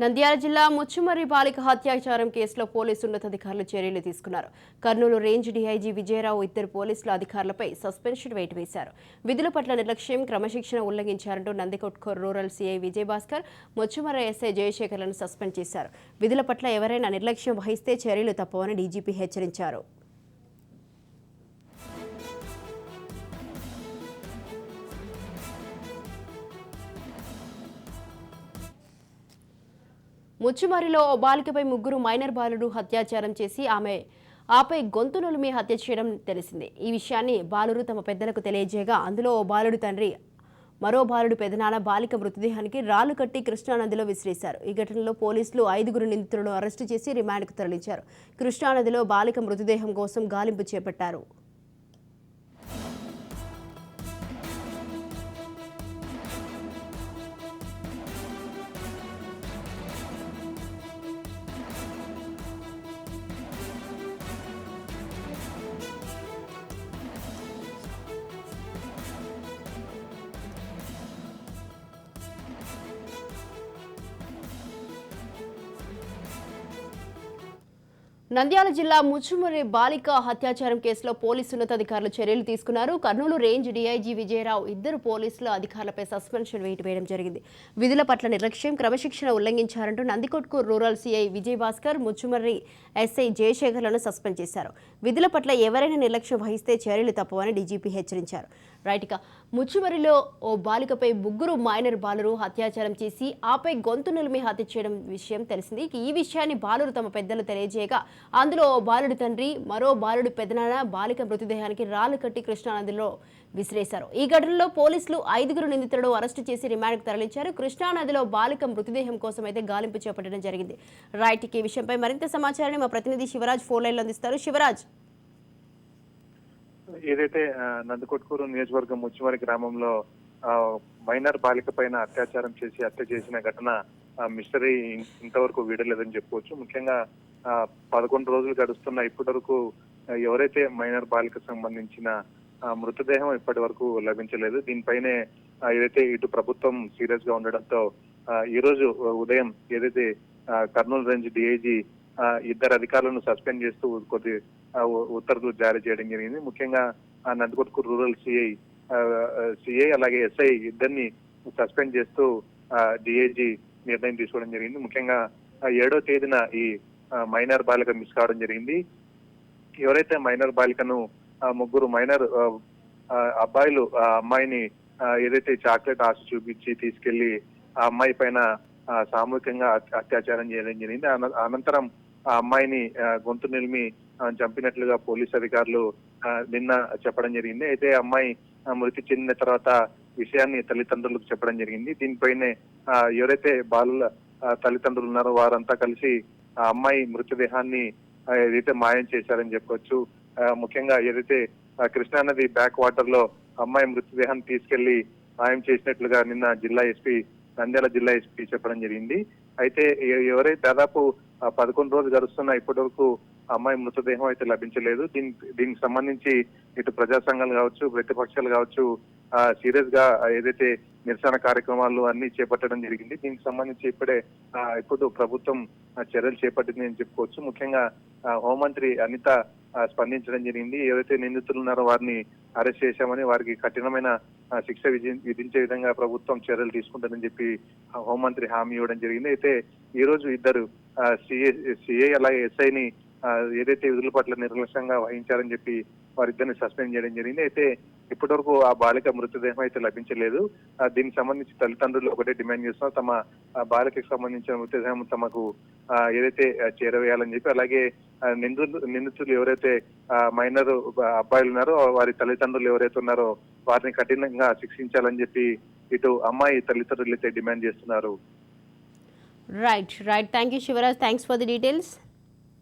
నంద్యాల జిల్లా ముచ్చుమర్రి బాలిక హత్యాచారం కేసులో పోలీసు ఉన్నతాధికారులు చర్యలు తీసుకున్నారు. కర్నూలు రేంజ్ డీఐజీ విజయరావు ఇద్దరు పోలీసుల అధికారులపై సస్పెన్షన్ వేటు వేశారు విధుల పట్ల నిర్లక్ష్యం క్రమశిక్షణ ఉల్లంఘించారంటూ Nandikotkur rural CI Vijayabhaskar Muchumarri SI జయశేఖర్లను suspend చేశారు. విధుల పట్ల ఎవరైనా నిర్లక్ష్యం వహిస్తే చర్యలు తప్పవని డీజీపీ హెచ్చరించారు. ముచ్చుమరిలో ఓ బాలికపై ముగ్గురు మైనర్ బాలుడు హత్యాచారం చేసి ఆమె ఆపై గొంతు నులిమి హత్య చేయడం తెలిసిందే. ఈ విషయాన్ని బాలురు తమ పెద్దలకు తెలియజేయగా అందులో ఓ బాలుడు తండ్రి మరో బాలుడు పెదనాన్న బాలిక మృతదేహానికి రాళ్ళు కట్టి కృష్ణానదిలో విసిరేశారు. ఈ ఘటనలో పోలీసులు ఐదుగురు నిందితులను అరెస్టు చేసి రిమాండ్కు తరలించారు. కృష్ణానదిలో బాలిక మృతదేహం కోసం గాలింపు చేపట్టారు. నంద్యాల జిల్లా ముచ్చుమరి బాలిక హత్యాచారం కేసులో పోలీసు ఉన్నతాధికారులు చర్యలు తీసుకున్నారు. కర్నూలు రేంజ్ డీఐజీ విజయరావు ఇద్దరు పోలీసుల అధికారులపై సస్పెన్షన్ వేటు వేయడం జరిగింది. విధుల పట్ల నిర్లక్ష్యం క్రమశిక్షణ ఉల్లంఘించారంటూ Nandikotkur rural CI Vijayabhaskar Muchumarri SI జయశేఖర్లను suspend చేశారు. విధుల పట్ల ఎవరైనా నిర్లక్ష్యం వహిస్తే చర్యలు తప్పవని డీజీపీ హెచ్చరించారు. రైట్ ఇక ముచ్చుమరిలో ఓ బాలికపై ముగ్గురు మైనర్ బాలురు అత్యాచారం చేసి ఆపై గొంతు నిలిమి హత్య చేయడం విషయం తెలిసింది. ఈ విషయాన్ని బాలురు తమ పెద్దలు తెలియజేయగా అందులో బాలుడి తండ్రి మరో బాలుడి పెదనాన్న బాలిక మృతదేహానికి రాళ్ళు కట్టి కృష్ణానదిలో విసిరేశారు. ఈ ఘటనలో పోలీసులు ఐదుగురు నిందితులను అరెస్టు చేసి రిమాండ్కు తరలించారు. కృష్ణానదిలో బాలిక మృతదేహం కోసం అయితే గాలింపు చేపట్టడం జరిగింది. రైట్ ఈ విషయంపై మరింత సమాచారాన్ని మా ప్రతినిధి శివరాజ్ ఫోన్ లైన్లో అందిస్తారు. శివరాజ్. ఏదైతే ఆ, నందికొట్కూరు నియోజకవర్గం ముచ్చిమరి గ్రామంలో ఆ, మైనర్ బాలిక పైన అత్యాచారం చేసి హత్య చేసిన ఘటన మిస్టరీ ఇంతవరకు వీడలేదని చెప్పుకోవచ్చు ముఖ్యంగా పదకొండు రోజులు గడుస్తున్న ఇప్పటి వరకు ఎవరైతే మైనర్ బాలిక సంబంధించిన మృతదేహం ఇప్పటి వరకు లభించలేదు. దీనిపైనే ఏదైతే ఇటు ప్రభుత్వం సీరియస్గా ఉండడంతో ఈ రోజు ఉదయం ఏదైతే కర్నూలు రేంజ్ డిఐజీ ఇద్దరు అధికారులను సస్పెండ్ చేస్తూ కొద్ది ఉత్తర్వులు జారీ చేయడం జరిగింది. ముఖ్యంగా ఆ నందికొట్కు రూరల్ సిఐ సిఐ అలాగే ఎస్ఐ ఇద్దరిని సస్పెండ్ చేస్తూ డిఐజీ నిర్ణయం తీసుకోవడం జరిగింది. ముఖ్యంగా ఏడో తేదీన ఈ మైనర్ బాలిక మిస్ కావడం జరిగింది. ఎవరైతే మైనర్ బాలికను ఆ, ముగ్గురు మైనర్ అబ్బాయిలు ఆ అమ్మాయిని ఏదైతే చాక్లెట్ ఆశ చూపించి తీసుకెళ్ళి ఆ అమ్మాయి పైన సామూహికంగా అత్య- అత్యాచారం చేయడం జరిగింది. అన- అనంతరం ఆ అమ్మాయిని గొంతు నిలిమి చంపినట్లుగా పోలీస్ అధికారులు నిన్న చెప్పడం జరిగింది. అయితే అమ్మాయి మృతి చెందిన తర్వాత విషయాన్ని తల్లిదండ్రులకు చెప్పడం జరిగింది. దీనిపైనే ఎవరైతే బాలుల తల్లిదండ్రులు ఉన్నారో వారంతా కలిసి ఆ అమ్మాయి మృతదేహాన్ని ఏదైతే మాయం చేశారని చెప్పొచ్చు. ముఖ్యంగా ఏదైతే కృష్ణానది బ్యాక్ వాటర్లో అమ్మాయి మృతదేహాన్ని తీసుకెళ్ళి మాయం చేసినట్లుగా నిన్న జిల్లా ఎస్పీ నంద్యాల జిల్లా ఎస్పీ చెప్పడం జరిగింది. అయితే ఎవరైతే దాదాపు పదకొండు రోజులు గడుస్తున్న ఇప్పటి వరకు అమ్మాయి మృతదేహం అయితే లభించలేదు. దీని దీనికి సంబంధించి ఇటు ప్రజా సంఘాలు కావచ్చు ప్రతిపక్షాలు కావచ్చు సీరియస్గా ఏదైతే నిరసన కార్యక్రమాలు అన్ని చేపట్టడం జరిగింది దీనికి సంబంధించి ఇప్పుడే ఇప్పుడు ప్రభుత్వం చర్యలు చేపట్టింది అని చెప్పుకోవచ్చు. ముఖ్యంగా ఆ, హోంమంత్రి అనిత స్పందించడం జరిగింది. ఏవైతే నిందితులు ఉన్నారో వారిని అరెస్ట్ చేశామని వారికి కఠినమైన శిక్ష విధి- విధించే విధంగా ప్రభుత్వం చర్యలు తీసుకుంటుందని చెప్పి హోంమంత్రి హామీ ఇవ్వడం జరిగింది. అయితే ఈ రోజు ఇద్దరు సిఏ సిఐ అలాగే ఎస్ఐని ఏదైతే విధుల పట్ల నిర్లక్ష్యంగా వహించారని చెప్పి వారిద్దరిని సస్పెండ్ చేయడం జరిగింది. అయితే ఇప్పటివరకు ఆ బాలిక మృతదేహం అయితే లభించలేదు. దీనికి సంబంధించి తల్లిదండ్రులు ఒకటే డిమాండ్ చేస్తున్నారు. తమ బాలికకు సంబంధించిన మృతదేహం తమకు ఏదైతే చేరవేయాలని చెప్పి అలాగే ఆ, నిందితులు నిందితులు ఎవరైతే మైనర్ అబ్బాయిలు ఉన్నారో వారి తల్లిదండ్రులు ఎవరైతే ఉన్నారో వారిని కఠినంగా శిక్షించాలని చెప్పి ఇటు అమ్మాయి తల్లిదండ్రులు అయితే డిమాండ్ చేస్తున్నారు. Right right thank you Shivaraj thanks for the details